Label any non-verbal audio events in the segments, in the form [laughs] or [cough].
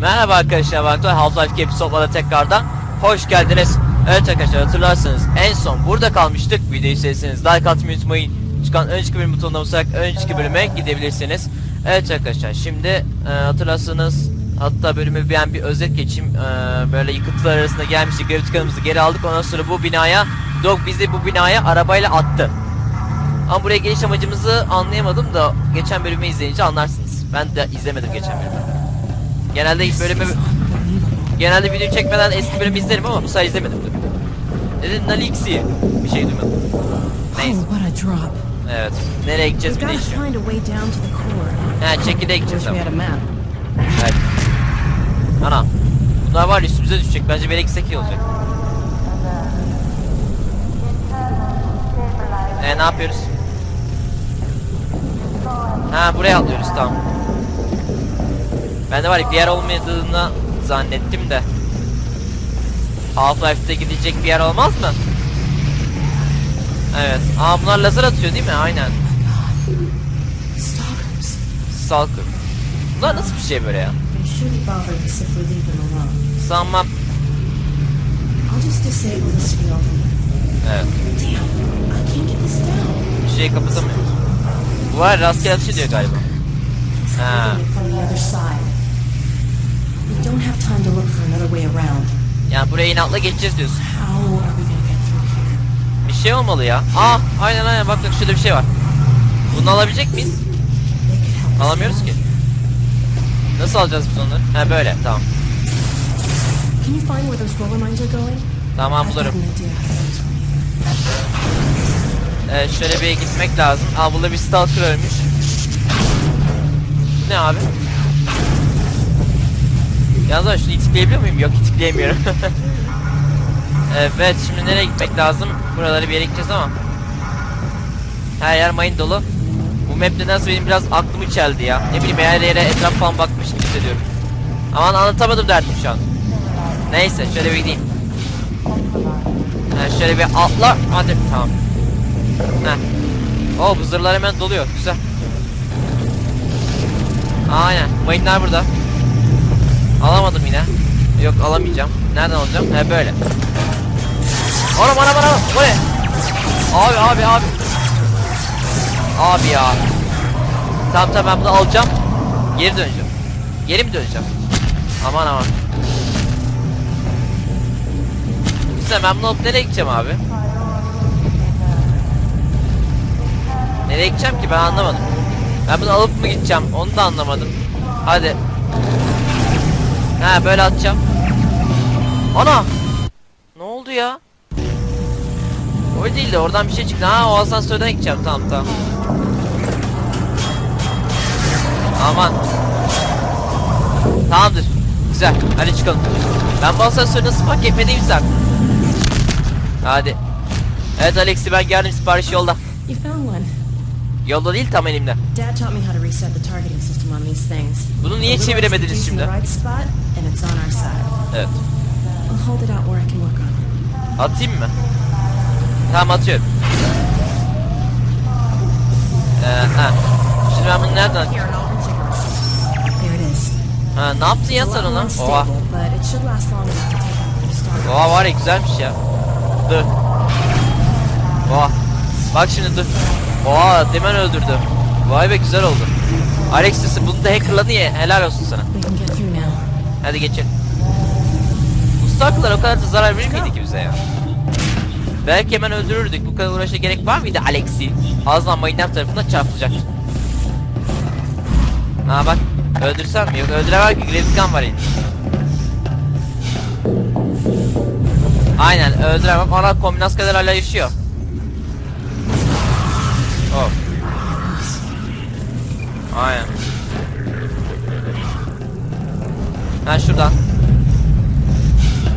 Merhaba arkadaşlar ben Half-Life Games Sopa'da tekrardan hoş geldiniz. Evet arkadaşlar hatırlarsanız en son burada kalmıştık. Videoyu sevdiyseniz like atmayı unutmayın. Çıkan önceki bölüm butonuna basarak önceki bölüme gidebilirsiniz. Evet arkadaşlar şimdi e, hatırlarsanız hatta bölümü ben bir özet geçeyim. E, böyle yıkıntılar arasında gelmiştik. Gravitika'mızı geri aldık. Ondan sonra bu binaya Dog bizi bu binaya arabayla attı. Ama buraya geliş amacımızı anlayamadım da geçen bölümü izleyince anlarsınız. Ben de izlemedim geçen bölümü. Genelde ilk bölümü genelde video çekmeden eski bölümü izlerim ama bu sefer izlemedim. Dedi Nalixi bir şey duymadım. Neyse. Oh. Evet. Nereye gideceğiz bir the core. He gideceğiz ama. Evet. Ana. Bunlar var üstümüze düşecek. Bence yere gitsek iyi olacak. E ne yapıyoruz? Ha buraya atlıyoruz tamam. Ben de var ya bir yer olmadığını zannettim de. Half-Life'de gidecek bir yer olmaz mı? Evet. Aa bunlar lazer atıyor değil mi? Aynen. Stalker. Bunlar nasıl bir şey böyle ya? Sanmam. Evet. Bir şeyi kapatamıyorum. Bu var rastgele atış ediyor galiba. It's Ah. holding it from the other side. We don't have time to look for another way around. Yani buraya inatla geçeceğiz diyorsun. How are we gonna get through here? Bir şey olmalı ya. Aa aynen aynen bak bak şurada bir şey var. Bunu alabilecek miyiz? Alamıyoruz ki. Nasıl alacağız biz onları? Ha böyle tamam. Can you find where those roller mines are going? Tamam bulurum. Ee, şöyle bir gitmek lazım. Aa burada bir stalker ölmüş. Ne abi? Yalnız şunu itikleyebiliyor muyum? Yok itikleyemiyorum. [laughs] evet şimdi nereye gitmek lazım? Buraları bir yere gideceğiz ama. Her yer mayın dolu. Bu map nedense benim biraz aklımı çeldi ya. Ne bileyim her yere etraf falan bakmış gibi hissediyorum. Aman anlatamadım derdim şu an. Neyse şöyle bir gideyim. Ha, şöyle bir atla. Hadi tamam. Heh. Oo bu zırhlar hemen doluyor. Güzel. Aynen. Mayınlar burada. Alamadım yine. Yok alamayacağım. Nereden alacağım? He böyle. Anam anam anam. Bu ne? Abi abi abi. Abi ya. Tamam tamam ben bunu alacağım. Geri döneceğim. Geri mi döneceğim? Aman aman. Güzel ben bunu alıp nereye gideceğim abi? Nereye gideceğim ki ben anlamadım. Ben bunu alıp mı gideceğim onu da anlamadım. Hadi. Ha böyle atacağım. Ana! Ne oldu ya? O değil de oradan bir şey çıktı. Ha o asansörden gideceğim tamam tamam. Aman. Tamamdır. Güzel. Hadi çıkalım. Ben bu asansörü nasıl fark etmediğimi zaten. Hadi. Evet Alexi ben geldim sipariş yolda. You found one. Yolda değil tam elimde. Bunu niye çeviremediniz şimdi? Evet. Atayım mı? Tamam atıyorum. Ee, ha. Şimdi ben bunu nereden is. Ha ne yaptın ya sen ona? Oha. Oha var ya güzelmiş ya. Dur. Oha. Bak şimdi dur. Oha demen öldürdü. Vay be güzel oldu. Alexis'i bunu da hackerladın ya helal olsun sana. Hadi geçelim. Bu stalkerlar o kadar da zarar verir miydi ki bize ya? Belki hemen öldürürdük. Bu kadar uğraşa gerek var mıydı Alexi? Azlan mayınlar tarafından çarpılacak. Ha bak. Öldürsem mi? Yok öldüremem ki. Gravikan var elinde. Aynen öldüremem. Ana kombinaz kadar hala yaşıyor. Oh. Aynen. Ha şuradan.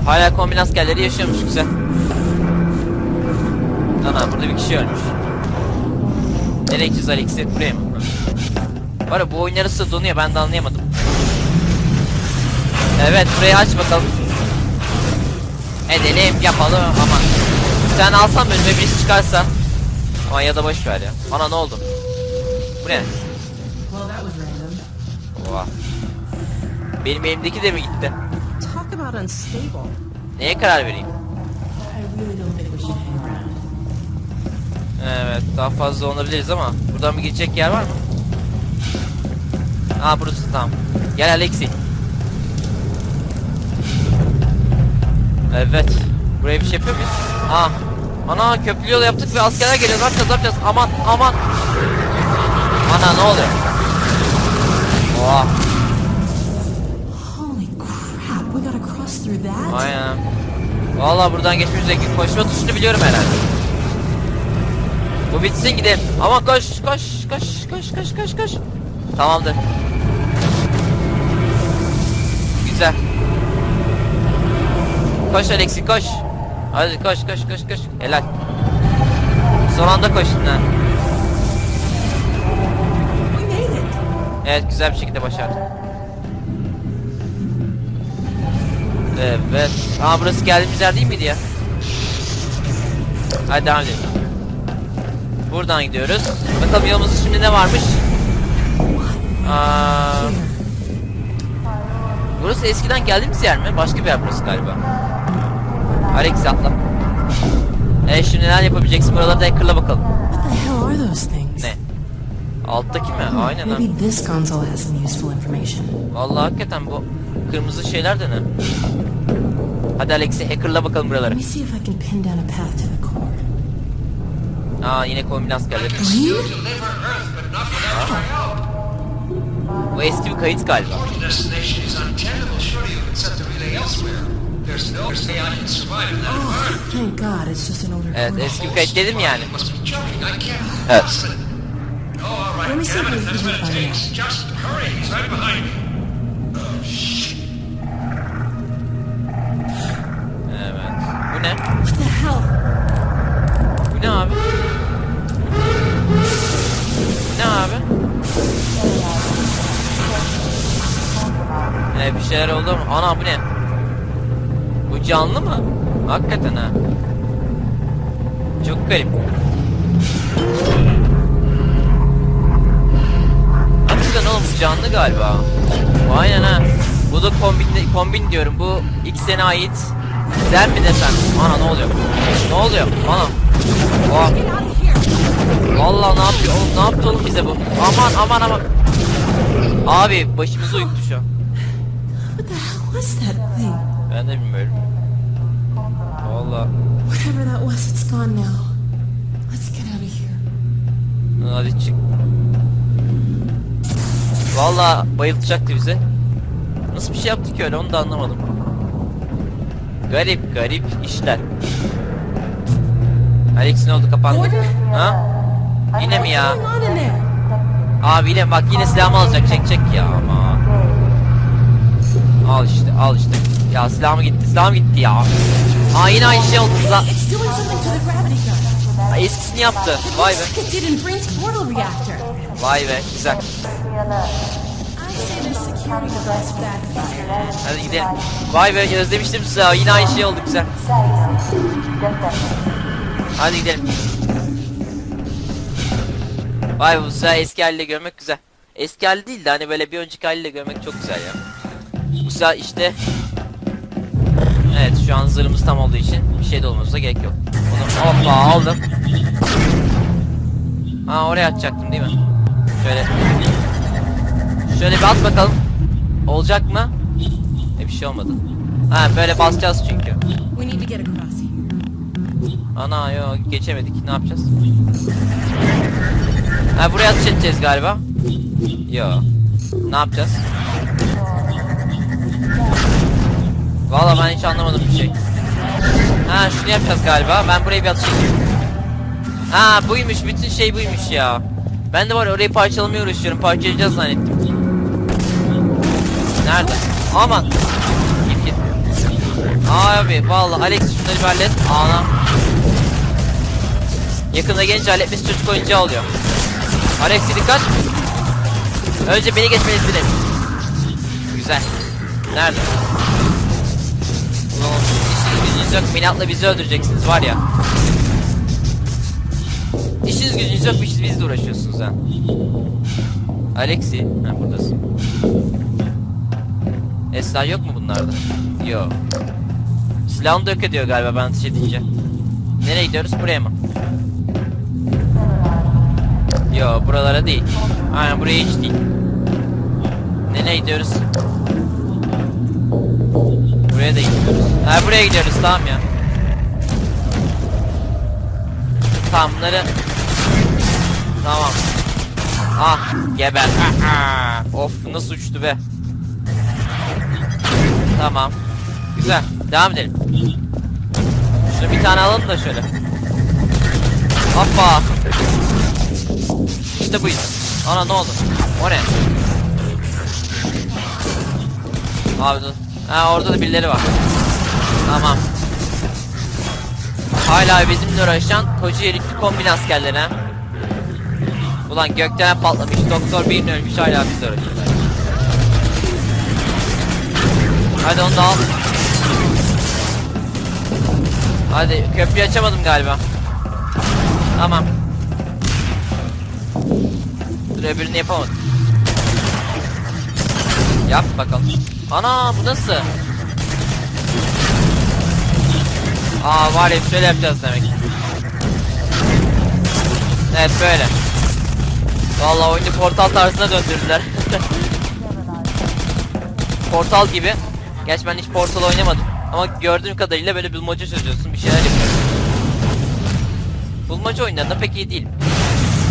Hala kombin askerleri yaşıyormuş güzel. Ana burada bir kişi ölmüş. Nereye gideceğiz Alex'i? Buraya mı? Var bu oyun yarısı donuyor ben de anlayamadım. Evet burayı aç bakalım. Edelim yapalım aman. Sen alsan önüme birisi çıkarsa. Aman ya da boş ver ya. Ana ne oldu? Bu ne? Oha. Benim elimdeki de mi gitti? Neye karar vereyim? Evet daha fazla olabiliriz ama buradan bir gidecek yer var mı? Aa burası tamam. Gel Alexi. Evet. Buraya bir şey yapıyor muyuz? Aa. Ana köprü yol yaptık ve askerler geliyor. Ne yapacağız ne yapacağız? Aman aman. Ana ne oluyor? Oha. Aynen. Vallahi buradan geçmiş zengin. Koşma tuşunu biliyorum herhalde. Bu bitsin gidelim. Ama koş koş koş koş koş koş koş. Tamamdır. Güzel. Koş Alexi koş. Hadi koş koş koş koş. Helal. Son anda koştun ha. Evet güzel bir şekilde başardık. Evet. Aa burası geldiğimiz yer değil miydi ya? Hadi devam edelim. Buradan gidiyoruz. Bakalım yolumuzda şimdi ne varmış? Aa, burası eskiden geldiğimiz yer mi? Başka bir yer burası galiba. Alex atla. Evet şimdi neler yapabileceksin? Buraları da hackerla bakalım. What the hell are those things? Ne? Alttaki mi? Aynen ha. Maybe this console has some useful information. Vallahi hakikaten bu kırmızı şeyler de ne? Hadi Alex'i hackerla bakalım Let buraları. me see if I can pin down a path to the core. Aa yine kombinans geldi. Bu eski bir kayıt galiba. Evet eski kayıt dedim yani. Evet. Evet. Bu ne? Bu ne abi? Bu ne abi? Ee, bir şeyler oldu mu? Ana bu ne? Bu canlı mı? Hakikaten ha. Çok garip. Hakikaten oğlum bu canlı galiba. Aynen ha. Bu da kombin, kombin diyorum. Bu ilk sene ait. Sen mi desen? Ana ne oluyor? Ne oluyor? Ana. Oha. Vallahi ne yapıyor? Oğlum, ne yaptı oğlum bize bu? Aman aman aman. Abi başımızı uyuttu şu an. What the hell was that thing? Ben de bilmiyorum. Vallahi. Whatever that was, it's gone now. Let's get out of here. Hadi çık. Vallahi bayıltacaktı bizi. Nasıl bir şey yaptı ki öyle onu da anlamadım. Garip garip işler. Alex ne oldu kapandı? Ha? Yine mi ya? Abi yine bak yine silahımı alacak çek çek ya ama. Al işte al işte. Ya silahım gitti silahım gitti ya. Aa yine aynı şey oldu la. Aa, Eskisini yaptı. Vay be. Vay be güzel. Hadi gidelim. Vay be özlemiştim sizi ya. Yine aynı şey oldu güzel. Hadi gidelim. Vay be bu sefer eski haliyle görmek güzel. Eski hali değil de hani böyle bir önceki haliyle görmek çok güzel ya. Bu sefer işte Evet şu an zırhımız tam olduğu için bir şey de olmasına gerek yok. Onu hoppa aldım. Ha oraya atacaktım değil mi? Şöyle Şöyle bir at bakalım. Olacak mı? E bir şey olmadı. Ha böyle basacağız çünkü. Ana yo geçemedik. Ne yapacağız? Ha buraya atış edeceğiz galiba. Yo. Ne yapacağız? Valla ben hiç anlamadım bir şey. Ha şunu yapacağız galiba. Ben buraya bir atış. Ha buymuş. Bütün şey buymuş ya. Ben de var orayı parçalamaya uğraşıyorum. Parçalayacağız zannettim. Nerede? Aman. Git git. Abi vallahi Alex şunları bir hallet. Ana. Yakında gelince halletmesi çocuk oyuncağı oluyor. Alex dikkat. Önce beni geçmenizi dilerim. Güzel. Nerede? Gücünüz yok. Minatla bizi öldüreceksiniz var ya. İşiniz gücünüz yok. Biz, bizle uğraşıyorsunuz ha. Alexi. Ha buradasın. Esrar yok mu bunlarda? Yok. Silahını dök ediyor galiba ben ateş edince. Nereye gidiyoruz? Buraya mı? Yo buralara değil. Aynen buraya hiç değil. Nereye gidiyoruz? Buraya da gidiyoruz. Ha buraya gidiyoruz tamam ya. Tamam bunları Tamam. Ah geber. Of nasıl uçtu be. Tamam. Güzel. Devam edelim. Şunu bir tane alalım da şöyle. Hoppa. İşte buydu. Ana ne oldu? O ne? Abi dur. Ha orada da birileri var. Tamam. Hala bizimle uğraşan Kocaeli'li kombin askerleri ha. Ulan gökten patlamış, doktor bir ölmüş hala bizle uğraşıyorlar. Hadi onu da al. Hadi köprüyü açamadım galiba. Tamam. Dur öbürünü yapamadım. Yap bakalım. Ana bu nasıl? Aa var ya şöyle yapacağız demek. Evet böyle. Vallahi oyunu portal tarzına döndürdüler. [laughs] portal gibi. Gerçi ben hiç portal oynamadım. Ama gördüğüm kadarıyla böyle bulmaca çözüyorsun bir şeyler yapıyorsun. Bulmaca oyunlarında pek iyi değilim.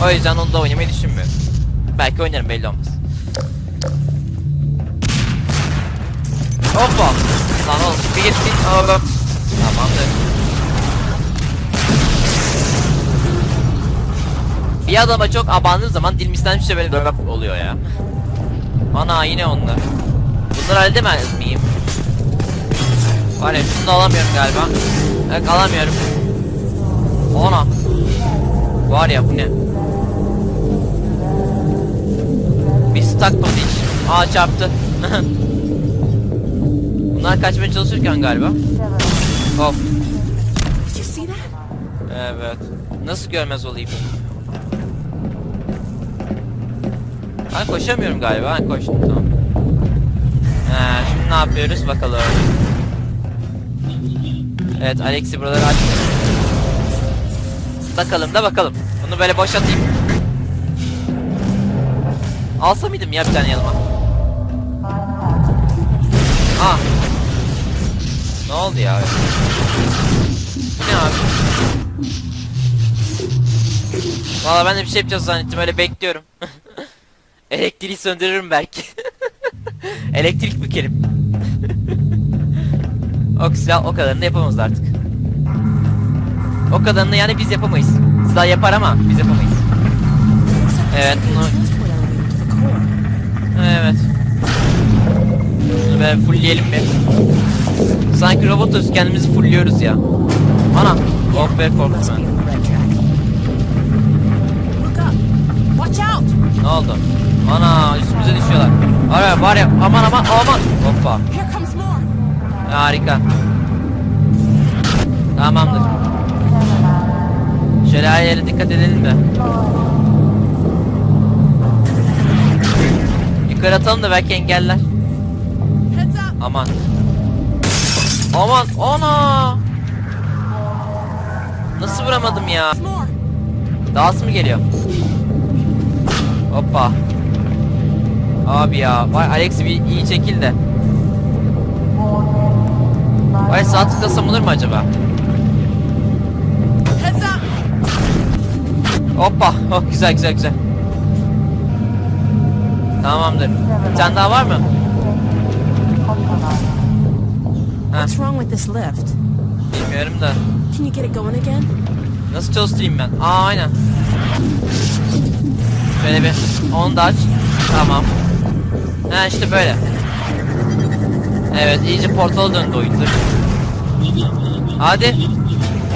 O yüzden onu da oynamayı düşünmüyorum. Belki oynarım belli olmaz. Hoppa. Lan oğlum bir git. Tamamdır. Bir adama çok abandığın zaman dilmisten bir şey böyle dövmek oluyor ya. Ana yine onlar. Bunları halledemez miyim? Var ya şunu da alamıyorum galiba. Evet alamıyorum. Ana. Var ya bu ne? Bir stuck mı hiç? Aa çarptı. [laughs] Bunlar kaçmaya çalışırken galiba. Of. Did you see that? Evet. Nasıl görmez olayım? Ben koşamıyorum galiba. Ben koştum tamam. He, şimdi ne yapıyoruz bakalım. Evet Alex'i buraları aç. Bakalım da bakalım. Bunu böyle boşaltayım. Alsa mıydım ya bir tane yanıma? Ah. Ne oldu ya? Ne abi? Valla ben de bir şey yapacağız zannettim öyle bekliyorum. [laughs] Elektriği söndürürüm belki. [laughs] Elektrik bükerim. [laughs] o silah o kadarını yapamaz artık. O kadarını yani biz yapamayız. Silah yapar ama biz yapamayız. Evet, bunu-. Evet. Şunu böyle fullleyelim bir. Sanki robotuz kendimizi fullliyoruz ya. Ana. Oh be korktum ben. Ne oldu? Ana üstümüze düşüyorlar. Var ya var ya aman aman aman. Hoppa. Harika. Tamamdır. Şöyle her yere dikkat edelim de. Yukarı atalım da belki engeller. Aman. Aman ana. Nasıl vuramadım ya? More! Dağısı mı geliyor? Hoppa. Abi ya. Vay Alex bir iyi çekil de. Vay sağ tıklasam olur mu acaba? Hoppa. Oh, güzel güzel güzel. Tamamdır. Bir tane daha var mı? What's wrong with this lift? bilmiyorum da. Can you get it going again? Nasıl çalıştırayım ben? Aa aynen. Şöyle bir onu da aç. Tamam. Ha işte böyle. Evet iyice portala döndü oyundur. Hadi.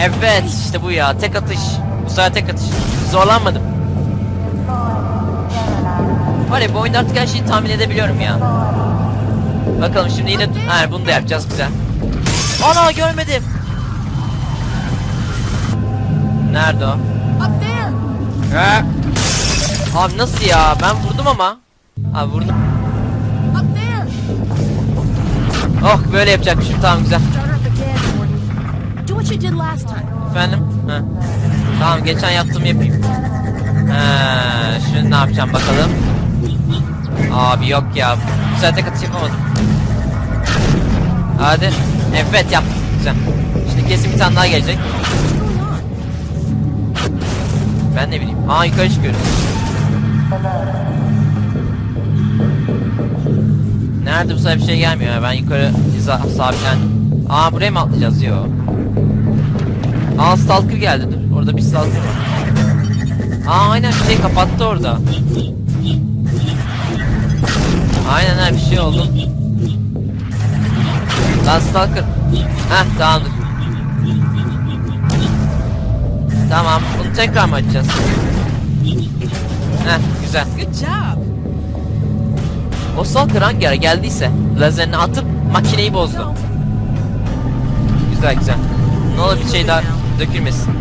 Evet işte bu ya tek atış. Bu sefer tek atış. Zorlanmadım. Var ya bu oyunda artık her şeyi tahmin edebiliyorum ya. Bakalım şimdi yine ha, bunu da yapacağız güzel. Ana görmedim. Nerede o? Up there! Ha? Abi nasıl ya? Ben vurdum ama. Abi vurdum. Up there! Oh böyle yapacakmışım tamam güzel. Efendim? Ha. Tamam geçen yaptığımı yapayım. Ha, şimdi ne yapacağım bakalım. Abi yok ya. Bu sefer katış yapamadım. Hadi. Evet yaptım. Güzel. Şimdi kesin bir tane daha gelecek. Ben ne bileyim. Aa yukarı çıkıyoruz. Nerede bu sefer bir şey gelmiyor. Ben yukarı sabitlen. Aa buraya mı atlayacağız yo? Aa stalker geldi dur. Orada bir stalker var. Aa aynen bir şey kapattı orada. Aynen ha bir şey oldu. Lan stalker. Heh tamamdır. Tamam bunu tekrar mı açacağız? Heh güzel. Good job. O stalker hangi ara geldiyse lazerini atıp makineyi bozdu. Güzel güzel. Ne olur bir şey daha dökülmesin.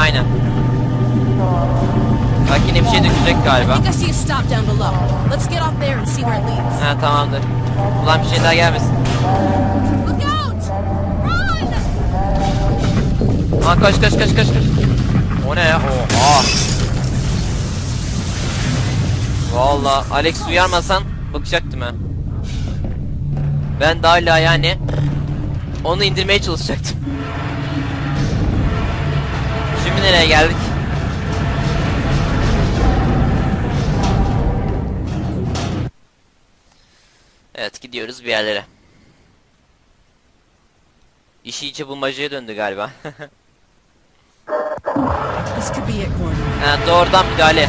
Aynen. Bak yine bir şey dökecek galiba. Ha tamamdır. Ulan bir şey daha gelmesin. Aa kaç kaç kaç kaç kaç. O ne ya? Oha. Valla Alex uyarmasan bakacaktım ha. Ben de hala yani onu indirmeye çalışacaktım. Şimdi nereye geldik? Evet gidiyoruz bir yerlere. İş iyice bulmacaya döndü galiba. [laughs] Ha, doğrudan müdahale.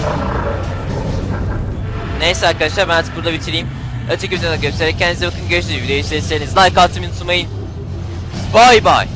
Neyse arkadaşlar ben artık burada bitireyim. Öteki videoda görüşürüz. Kendinize bakın. Görüşürüz. Videoyu izlediyseniz like atmayı unutmayın. Bye bye.